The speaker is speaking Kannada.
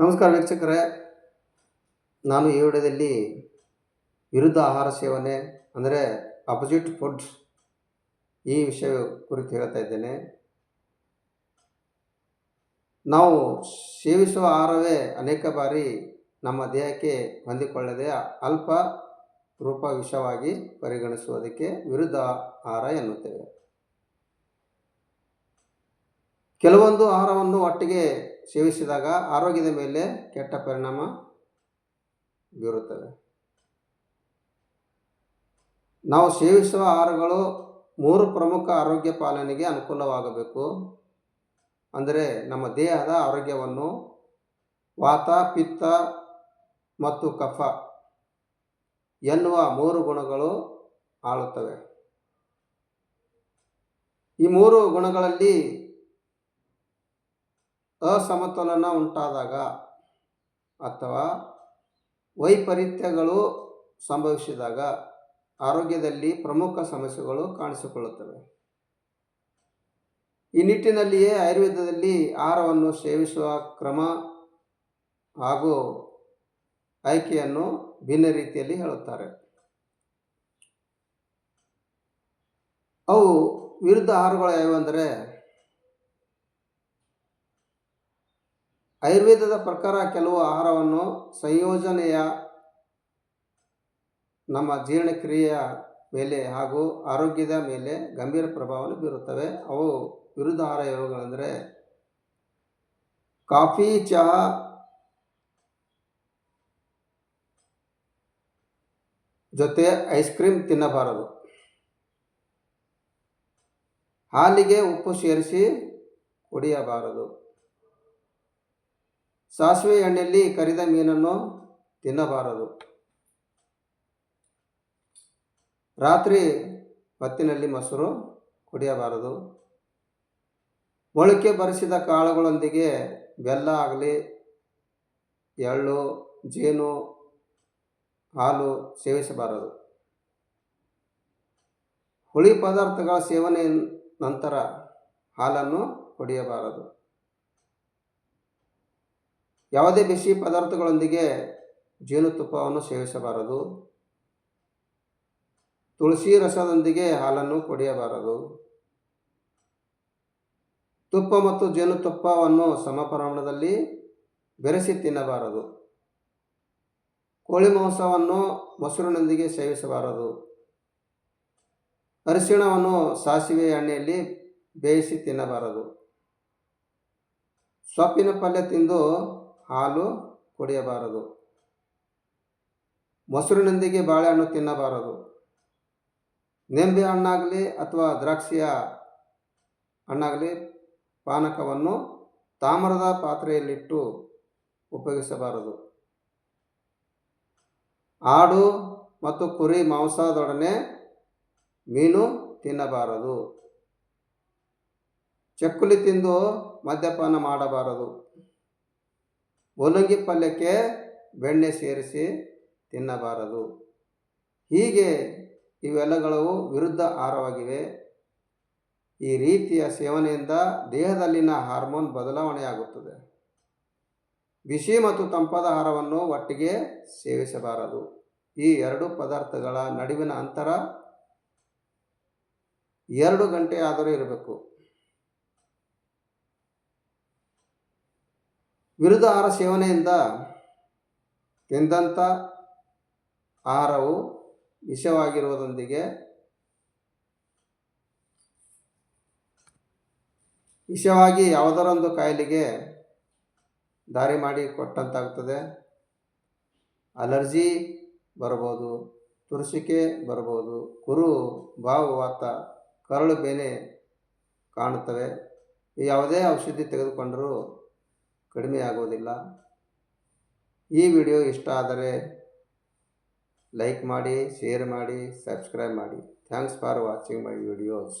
ನಮಸ್ಕಾರ ವೀಕ್ಷಕರೇ. ನಾನು ಈ ವಿಡಿಯೋದಲ್ಲಿ ವಿರುದ್ಧ ಆಹಾರ ಸೇವನೆ ಅಂದರೆ ಅಪೋಸಿಟ್ ಫುಡ್ಸ್ ಈ ವಿಷಯ ಕುರಿತು ಹೇಳ್ತಾ ಇದ್ದೇನೆ. ನಾವು ಸೇವಿಸುವ ಆಹಾರವೇ ಅನೇಕ ಬಾರಿ ನಮ್ಮ ದೇಹಕ್ಕೆ ಹೊಂದಿಕೊಳ್ಳದೆ ಅಲ್ಪ ರೂಪ ವಿಷವಾಗಿ ಪರಿಗಣಿಸುವುದಕ್ಕೆ ವಿರುದ್ಧ ಆಹಾರ ಎನ್ನುತ್ತೇವೆ. ಕೆಲವೊಂದು ಆಹಾರವನ್ನು ಒಟ್ಟಿಗೆ ಸೇವಿಸಿದಾಗ ಆರೋಗ್ಯದ ಮೇಲೆ ಕೆಟ್ಟ ಪರಿಣಾಮ ಬೀರುತ್ತವೆ. ನಾವು ಸೇವಿಸುವ ಆಹಾರಗಳು ಮೂರು ಪ್ರಮುಖ ಆರೋಗ್ಯ ಪಾಲನೆಗೆ ಅನುಕೂಲವಾಗಬೇಕು. ಅಂದರೆ ನಮ್ಮ ದೇಹದ ಆರೋಗ್ಯವನ್ನು ವಾತ, ಪಿತ್ತ ಮತ್ತು ಕಫ ಎನ್ನುವ ಮೂರು ಗುಣಗಳು ಆಳುತ್ತವೆ. ಈ ಮೂರು ಗುಣಗಳಲ್ಲಿ ಅಸಮತೋಲನ ಉಂಟಾದಾಗ ಅಥವಾ ವೈಪರೀತ್ಯಗಳು ಸಂಭವಿಸಿದಾಗ ಆರೋಗ್ಯದಲ್ಲಿ ಪ್ರಮುಖ ಸಮಸ್ಯೆಗಳು ಕಾಣಿಸಿಕೊಳ್ಳುತ್ತವೆ. ಈ ನಿಟ್ಟಿನಲ್ಲಿಯೇ ಆಯುರ್ವೇದದಲ್ಲಿ ಆಹಾರವನ್ನು ಸೇವಿಸುವ ಕ್ರಮ ಹಾಗೂ ಆಯ್ಕೆಯನ್ನು ಭಿನ್ನ ರೀತಿಯಲ್ಲಿ ಹೇಳುತ್ತಾರೆ. ಅವು ವಿರುದ್ಧ ಆಹಾರಗಳು ಯಾವುವೆಂದರೆ ಆಯುರ್ವೇದದ ಪ್ರಕಾರ ಕೆಲವು ಆಹಾರವನ್ನು ಸಂಯೋಜನೆಯ ನಮ್ಮ ಜೀರ್ಣಕ್ರಿಯೆಯ ಮೇಲೆ ಹಾಗೂ ಆರೋಗ್ಯದ ಮೇಲೆ ಗಂಭೀರ ಪ್ರಭಾವವನ್ನು ಬೀರುತ್ತವೆ. ಅವು ವಿರುದ್ಧ ಆಹಾರ ಯೋಗಗಳೆಂದರೆ ಕಾಫಿ, ಚಹಾ, ಜೊತೆ ಐಸ್ ಕ್ರೀಮ್ ತಿನ್ನಬಾರದು. ಹಾಲಿಗೆ ಉಪ್ಪು ಸೇರಿಸಿ ಕುಡಿಯಬಾರದು. ಸಾಸಿವೆ ಎಣ್ಣೆಯಲ್ಲಿ ಕರಿದ ಮೀನನ್ನು ತಿನ್ನಬಾರದು. ರಾತ್ರಿ ಹೊತ್ತಿನಲ್ಲಿ ಮೊಸರು ಕುಡಿಯಬಾರದು. ಮೊಳಕೆ ಬರಿಸಿದ ಕಾಳುಗಳೊಂದಿಗೆ ಬೆಲ್ಲ ಆಗಲಿ, ಎಳ್ಳು, ಜೇನು, ಹಾಲು ಸೇವಿಸಬಾರದು. ಹುಳಿ ಪದಾರ್ಥಗಳ ಸೇವನೆ ನಂತರ ಹಾಲನ್ನು ಕುಡಿಯಬಾರದು. ಯಾವುದೇ ಬಿಸಿ ಪದಾರ್ಥಗಳೊಂದಿಗೆ ಜೇನುತುಪ್ಪವನ್ನು ಸೇವಿಸಬಾರದು. ತುಳಸಿ ರಸದೊಂದಿಗೆ ಹಾಲನ್ನು ಕುಡಿಯಬಾರದು. ತುಪ್ಪ ಮತ್ತು ಜೇನುತುಪ್ಪವನ್ನು ಸಮ ಪ್ರಮಾಣದಲ್ಲಿ ಬೆರೆಸಿ ತಿನ್ನಬಾರದು. ಕೋಳಿ ಮಾಂಸವನ್ನು ಮೊಸರಿನೊಂದಿಗೆ ಸೇವಿಸಬಾರದು. ಅರಿಶಿಣವನ್ನು ಸಾಸಿವೆ ಎಣ್ಣೆಯಲ್ಲಿ ಬೇಯಿಸಿ ತಿನ್ನಬಾರದು. ಸೊಪ್ಪಿನ ಪಲ್ಯ ತಿಂದು ಹಾಲು ಕುಡಿಯಬಾರದು. ಮೊಸರಿನೊಂದಿಗೆ ಬಾಳೆಹಣ್ಣು ತಿನ್ನಬಾರದು. ನಿಂಬೆ ಹಣ್ಣಾಗಲಿ ಅಥವಾ ದ್ರಾಕ್ಷಿಯ ಹಣ್ಣಾಗಲಿ ಪಾನಕವನ್ನು ತಾಮ್ರದ ಪಾತ್ರೆಯಲ್ಲಿಟ್ಟು ಉಪಯೋಗಿಸಬಾರದು. ಆಡು ಮತ್ತು ಕುರಿ ಮಾಂಸದೊಡನೆ ಮೀನು ತಿನ್ನಬಾರದು. ಚಕ್ಕುಲಿ ತಿಂದು ಮದ್ಯಪಾನ ಮಾಡಬಾರದು. ಮೂಲಂಗಿ ಪಲ್ಯಕ್ಕೆ ಬೆಣ್ಣೆ ಸೇರಿಸಿ ತಿನ್ನಬಾರದು. ಹೀಗೆ ಇವೆಲ್ಲಗಳು ವಿರುದ್ಧ ಆಹಾರವಾಗಿವೆ. ಈ ರೀತಿಯ ಸೇವನೆಯಿಂದ ದೇಹದಲ್ಲಿನ ಹಾರ್ಮೋನ್ ಬದಲಾವಣೆಯಾಗುತ್ತದೆ. ಬಿಸಿ ಮತ್ತು ತಂಪಾದ ಆಹಾರವನ್ನು ಒಟ್ಟಿಗೆ ಸೇವಿಸಬಾರದು. ಈ ಎರಡು ಪದಾರ್ಥಗಳ ನಡುವಿನ ಅಂತರ ಎರಡು ಗಂಟೆ ಆದರೂ ಇರಬೇಕು. ವಿರುದ್ಧ ಆಹಾರ ಸೇವನೆಯಿಂದ ತಿಂದಂಥ ಆಹಾರವು ವಿಷವಾಗಿರುವುದೊಂದಿಗೆ ವಿಷವಾಗಿ ಯಾವುದರೊಂದು ಕಾಯಿಲೆಗೆ ದಾರಿ ಮಾಡಿ ಕೊಟ್ಟಂತಾಗ್ತದೆ. ಅಲರ್ಜಿ ಬರ್ಬೋದು ತುರ್ಸಿಕೆ ಬರ್ಬೋದು ಕುರು, ಬಾವು ವಾತ ಕರಳು, ಬೇನೆ ಕಾಣುತ್ತವೆ. ಯಾವುದೇ ಔಷಧಿ ತೆಗೆದುಕೊಂಡರೂ ಕಡಿಮೆ ಆಗೋದಿಲ್ಲ. ಈ ವಿಡಿಯೋ ಇಷ್ಟ ಆದರೆ ಲೈಕ್ ಮಾಡಿ, ಶೇರ್ ಮಾಡಿ, ಸಬ್ಸ್ಕ್ರೈಬ್ ಮಾಡಿ. Thanks for watching my videos.